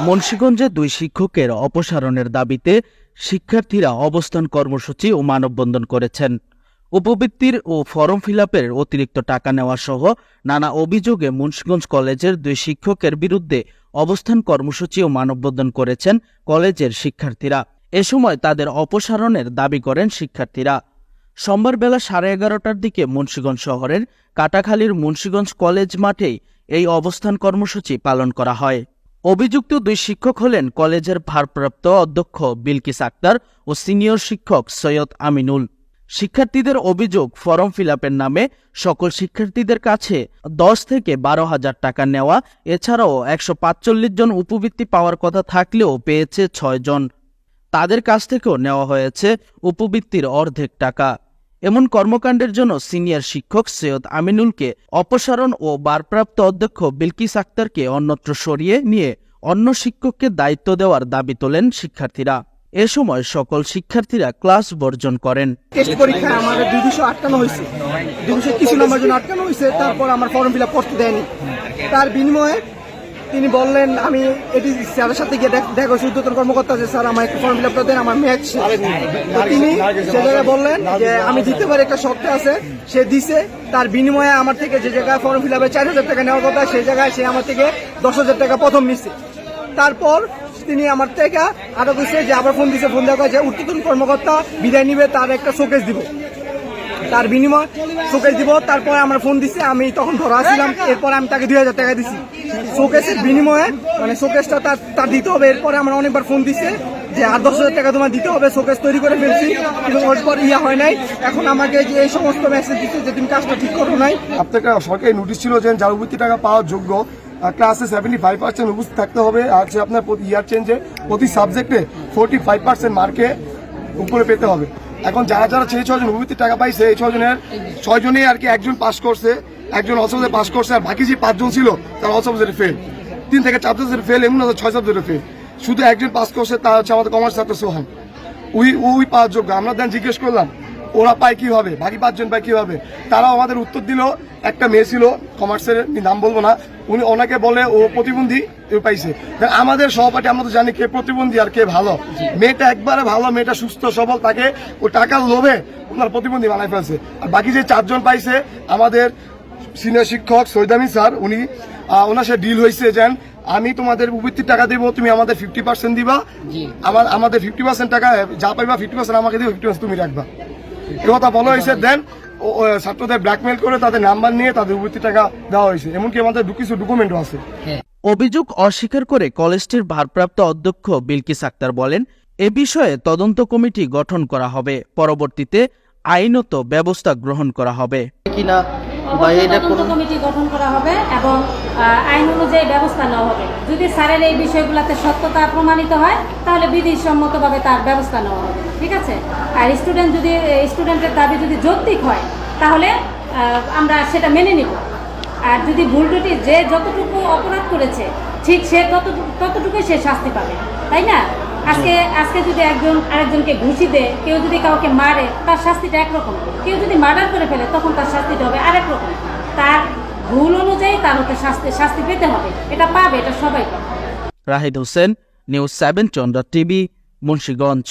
মুন্সিগঞ্জে দুই শিক্ষকের অপসারণের দাবিতে শিক্ষার্থীরা অবস্থান কর্মসূচি ও মানববন্ধন করেছেন। উপবৃত্তির ও ফর্ম ফিলাপের অতিরিক্ত টাকা নেওয়া সহ নানা অভিযোগে মুন্সিগঞ্জ কলেজের দুই শিক্ষকের বিরুদ্ধে অবস্থান কর্মসূচি ও মানববন্ধন করেছেন কলেজের শিক্ষার্থীরা। এ সময় তাদের অপসারণের দাবি করেন শিক্ষার্থীরা। সোমবার বেলা সাড়ে এগারোটার দিকে মুন্সীগঞ্জ শহরের কাটাখালীর মুন্সীগঞ্জ কলেজ মাঠেই এই অবস্থান কর্মসূচি পালন করা হয়। অভিযুক্ত দুই শিক্ষক হলেন কলেজের ভারপ্রাপ্ত অধ্যক্ষ বিলকিস আক্তার ও সিনিয়র শিক্ষক সৈয়দ আমিনুল। শিক্ষার্থীদের অভিযোগ ফর্ম ফিলাপের নামে সকল শিক্ষার্থীদের কাছে দশ থেকে বারো হাজার টাকা নেওয়া, এছাড়াও একশো পাঁচচল্লিশ জন উপবৃত্তি পাওয়ার কথা থাকলেও পেয়েছে ছয় জন। তাদের কাছ থেকেও নেওয়া হয়েছে উপবৃত্তির অর্ধেক টাকা। এমন কর্মকাণ্ডের জন্য সিনিয়র শিক্ষক সৈয়দ আমিনুলকে অপসারণ ও ভারপ্রাপ্ত অধ্যক্ষ বিলকিস আক্তারকে অন্যত্র সরিয়ে নিয়ে অন্য শিক্ষককে দায়িত্ব দেওয়ার দাবি তোলেন শিক্ষার্থীরা। এ সময় সকল শিক্ষার্থীরা ক্লাস বর্জন করেন। টেস্ট আমার দুইশো আটকানো হয়েছে। দুইশো কিছু জন্য আটকানো হয়েছে, তারপর আমার ফর্ম ফিল আপ করতে দেয়নি। তার বিনিময়ে তিনি বললেন আমি এটি স্যারের সাথে গিয়ে দেখ- উদ্যোতন কর্মকর্তা যে স্যার আমার একটা ফর্ম ফিল আপ দেন আমার ম্যাচ তিনি সে জায়গায় বললেন যে আমি দিতে পারি একটা শর্তে আছে। সে দিছে তার বিনিময়ে আমার থেকে যে জায়গায় ফর্ম ফিল আপে চার হাজার টাকা নেওয়ার কথা সেই জায়গায় সে আমার থেকে দশ হাজার টাকা প্রথম নিছে। তারপর তিনি আমার থেকে আরও কইছে যে আবার ফোন দিছে ফোন দেওয়া যে উত্তরতন কর্মকর্তা বিদায় নিবে তার একটা শোকেস দিব। তার বিনিময় শোকেস দিব। তারপরে আমার ফোন দিছে, আমি তখন ধরা ছিলাম এরপর আমি তাকে দুই হাজার টাকা দিছি। শোকেসের বিনিময়ে মানে শোকেসটা তার তার দিতে হবে। এরপরে আমরা অনেকবার ফোন দিছে যে আর দশ হাজার টাকা তোমার দিতে হবে শোকেস তৈরি করে ফেলছি। কিন্তু ওর পর ইয়া হয় নাই। এখন আমাকে যে এই সমস্ত মেসেজ দিচ্ছে যে তুমি কাজটা ঠিক করো নাই। আপনাকে সরকারি নোটিশ ছিল যে যার টাকা পাওয়ার যোগ্য। ক্লাসে সেভেন্টি ফাইভ পার্সেন্ট উপস্থিত থাকতে হবে। আর আপনার প্রতি ইয়ার চেঞ্জে প্রতি সাবজেক্টে ফোর্টি ফাইভ পার্সেন্ট মার্কে উপরে পেতে হবে। এখন যারা যারা সেই ছজন উপস্থিত টাকা পাইছে, এই ছজনের ছয়জনে আর কি একজন পাস করছে, একজন অসবজে পাস করছে, আর বাকি যে পাঁচজন ছিল, তারা অসবজেটে ফেল তিন থেকে চার সাবজেক্টে ফেল এমন আছে, ছয় সাবজেক্টে ফেল শুধু একজন পাস করছে তা হচ্ছে আমাদের কমার্স ছাত্র সোহান। ওই ওই পাওয়ার যোগ্য আমরা দেন জিজ্ঞেস করলাম ওরা পায় কীভাবে? বাকি পাঁচজন পায় কীভাবে? তারাও আমাদের উত্তর দিল। একটা মেয়ে ছিল কমার্সের নাম বলব না। উনি ওনাকে বলে ও প্রতিবন্ধী পাইছে। আমাদের সহপাঠী আমরা তো জানি কে প্রতিবন্ধী আর কে ভালো। মেয়েটা একবারে ভালো মেয়েটা সুস্থ সবল তাকে ও টাকার লোভে ওনার প্রতিবন্ধী বানাই ফেলছে। আর বাকি যে চারজন পাইছে আমাদের সিনিয়র শিক্ষক সৈদামি স্যার উনি ওনার সাথে ডিল হয়েছে যেন আমি তোমাদের উপবৃত্তির টাকা দেবো তুমি আমাদের ফিফটি পার্সেন্ট দিবা। আমার আমাদের ফিফটি পার্সেন্ট টাকা যা পাইবা ফিফটি পার্সেন্ট আমাকে দিবে ফিফটি পার্সেন্ট তুমি রাখবা। কথা বলা হয়েছে দেন ছাত্রদের ব্ল্যাকমেল করে তাদের নাম্বার নিয়ে তাদের উপর টাকা দেওয়া হয়েছে। এমনকি আমাদের কিছু ডকুমেন্টও আছে। অভিযোগ অস্বীকার করে কলেজটির ভারপ্রাপ্ত অধ্যক্ষ বিলকিস আক্তার বলেন এ বিষয়ে তদন্ত কমিটি গঠন করা হবে। পরবর্তীতে আইনত ব্যবস্থা গ্রহণ করা হবে। কিনা তদন্ত কমিটি গঠন করা হবে এবং আইন অনুযায়ী ব্যবস্থা নেওয়া হবে। যদি স্যারের এই বিষয়গুলোতে সত্যতা প্রমাণিত হয় তাহলে বিধিসম্মতভাবে তার ব্যবস্থা নেওয়া হবে। ঠিক আছে? আর স্টুডেন্ট যদি স্টুডেন্টের দাবি যদি যৌক্তিক হয় তাহলে আমরা সেটা মেনে নিব। আর যদি ভুল ত্রুটি যে যতটুকু অপরাধ করেছে ঠিক সে ততটুকু ততটুকুই সে শাস্তি পাবে। তাই না? আজকে আজকে যদি একজন আরেকজনকে ঘুষি দেয়, কেউ যদি কাউকে মারে, তার শাস্তিটা একরকম। কেউ যদি মার্ডার করে ফেলে, তখন তার শাস্তিটা হবে আরেক রকম তার ভুল অনুযায়ী তার ওকে শাস্তি শাস্তি পেতে হবে। এটা পাবে, এটা সবাই পাবে। Rahid Hossain, news seven, Chandra TV, Munshiganj.